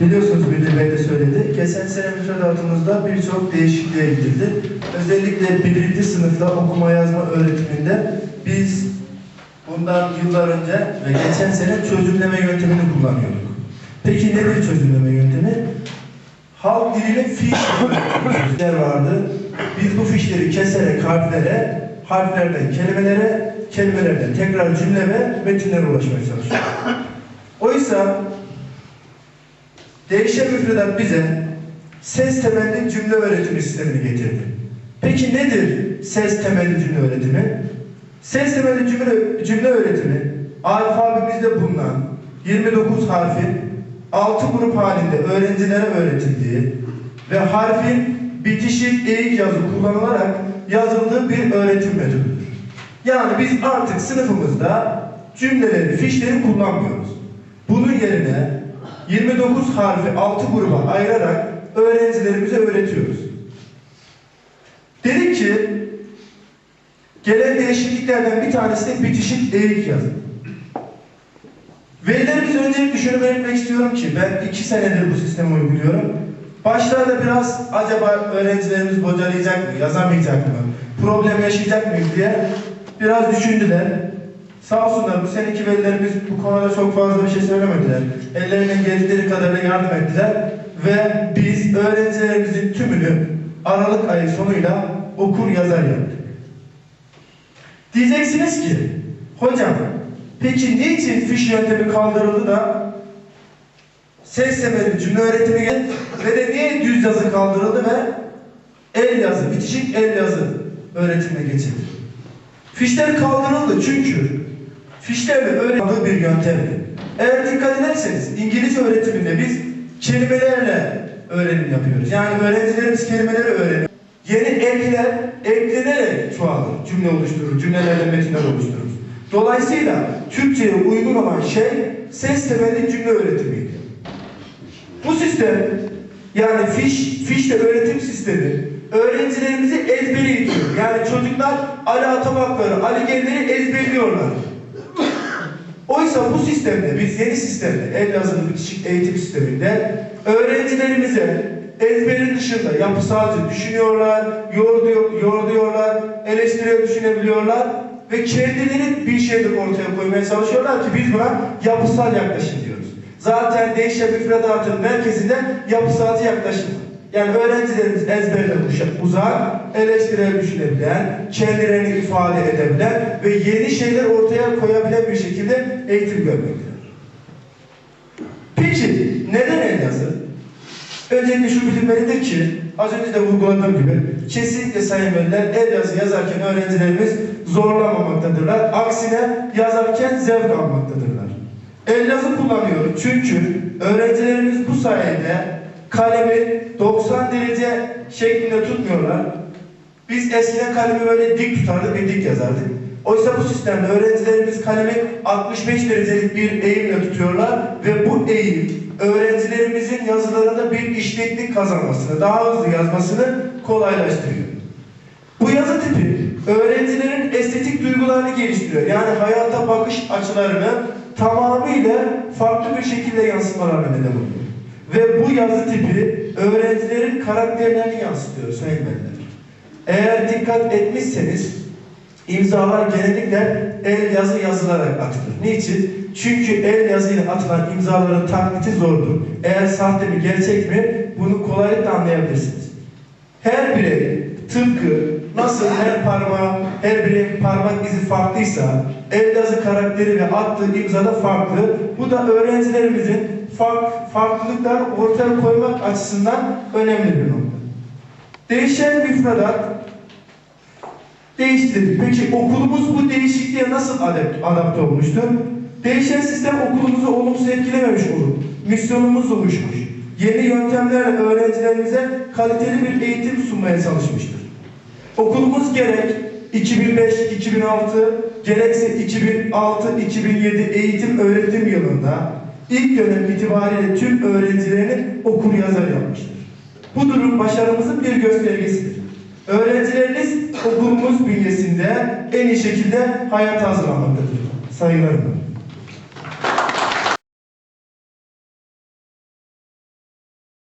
Biliyorsunuz Birli Bey de söyledi. Geçen sene müfredatımızda birçok değişikliğe gidildi. Özellikle birinci sınıfta okuma yazma öğretiminde biz bundan yıllar önce ve geçen sene çözümleme yöntemini kullanıyorduk. Peki nedir çözümleme yöntemi? Halk fiş fişler vardı. Biz bu fişleri keserek harflere, harflerden kelimelere, kelimelerden tekrar cümle ve metinlere ulaşmaya çalışıyorduk. Oysa Değişen müfredat bize ses temelli cümle öğretimi sistemini getirdi. Peki nedir ses temelli cümle öğretimi? Ses temelli cümle, cümle öğretimi alfabemizde bulunan 29 harfin 6 grup halinde öğrencilere öğretildiği ve harfin bitişik eğik yazı kullanılarak yazıldığı bir öğretim metodudur. Yani biz artık sınıfımızda cümleleri, fişleri kullanmıyoruz. Bunun yerine 29 harfi 6 gruba ayırarak öğrencilerimize öğretiyoruz. Dedik ki gelen değişikliklerden bir tanesi de bitişik eğik yazı. Velilerimiz öncelikle şunu belirtmek istiyorum ki ben iki senedir bu sistemi uyguluyorum. Başlarda biraz acaba öğrencilerimiz bocalayacak mı, yazamayacak mı, problem yaşayacak mıyız diye biraz düşündüler. Sağ olsunlar bu seneki velilerimiz bu konuda çok fazla bir şey söylemediler. Ellerinden geldikleri kadarıyla yardım ettiler. Ve biz öğrencilerimizin tümünü Aralık ayı sonuyla okur yazar yaptık. Diyeceksiniz ki, hocam peki niçin fiş yöntemi kaldırıldı da ses temelli cümle öğretimi geldi ve de niye düz yazı kaldırıldı ve el yazı, bitişik el yazı öğretimine geçildi? Fişler kaldırıldı çünkü fişlerle öğretildiği bir yöntemdi. Eğer dikkat ederseniz İngilizce öğretiminde biz kelimelerle öğrenim yapıyoruz. Yani öğrencilerimiz kelimeleri öğreniyor. Yeni ekler eklenerek çoğalır, cümle oluşturur, cümlelerle metinler oluşturur. Dolayısıyla Türkçe'ye uygun olan şey ses temelli cümle öğretimiydi. Bu sistem yani fiş, fişle öğretim sistemi öğrencilerimizi ezbere itiyor. Yani çocuklar Ali Atamakları, Ali Gelleri ezberliyorlar. Oysa bu sistemde, biz yeni sistemde, el yazılı bitişik eğitim sisteminde öğrencilerimize ezberin dışında yapısalcı düşünüyorlar, yordu, yorduyorlar, eleştiriyor düşünebiliyorlar ve kendileri bir şeyler ortaya koymaya çalışıyorlar ki biz buna yapısal yaklaşım diyoruz. Zaten değişen müfredatın merkezinde yapısalcı yaklaşım. Yani öğrencilerimiz ezberle uzak, eleştirel düşünebilen, kendilerini ifade edebilen ve yeni şeyler ortaya koyabilen bir şekilde eğitim görmektedir. Peki neden el yazı? Öncelikle şu bilinmelidir ki, az önce de vurguladığım gibi, kesinlikle sayın veliler el yazı yazarken öğrencilerimiz zorlanmamaktadırlar. Aksine yazarken zevk almaktadırlar. El yazı kullanıyoruz çünkü öğrencilerimiz bu sayede kalemi 90 derece şeklinde tutmuyorlar. Biz eskiden kalemi böyle dik tutardık ve dik yazardık. Oysa bu sistemde öğrencilerimiz kalemi 65 derecelik bir eğimle tutuyorlar ve bu eğim öğrencilerimizin yazılarında bir işleklik kazanmasını, daha hızlı yazmasını kolaylaştırıyor. Bu yazı tipi öğrencilerin estetik duygularını geliştiriyor. Yani hayata bakış açılarını tamamıyla farklı bir şekilde yansıtmalarına neden oluyor. Ve bu yazı tipi öğrencilerin karakterlerini yansıtıyor sayın. Eğer dikkat etmişseniz imzalar genellikle el yazı yazılarak atılır. Niçin? Çünkü el yazıyla atılan imzaların taklidi zordur. Eğer sahte mi gerçek mi bunu kolaylıkla anlayabilirsiniz. Her birey tıpkı nasıl her parmağı, her bireyin parmak izi farklıysa el yazı karakteri ve attığı imza da farklı. Bu da öğrencilerimizin fark, farklılıklar ortaya koymak açısından önemli bir nokta. Değişen müfredat değiştirdik. Peki okulumuz bu değişikliğe nasıl adapte, adapte olmuştur? Değişen sistem okulumuzu olumsuz etkilememiş olur. Misyonumuz oluşmuş. Yeni yöntemlerle öğrencilerimize kaliteli bir eğitim sunmaya çalışmıştır. Okulumuz gerek 2005-2006 gerekse 2006-2007 eğitim öğretim yılında ilk dönem itibariyle tüm öğrencilerini okur yazar yapmıştır. Bu durum başarımızın bir göstergesidir. Öğrencileriniz okulumuz bünyesinde en iyi şekilde hayata hazırlanmaktadır. Saygılarımla.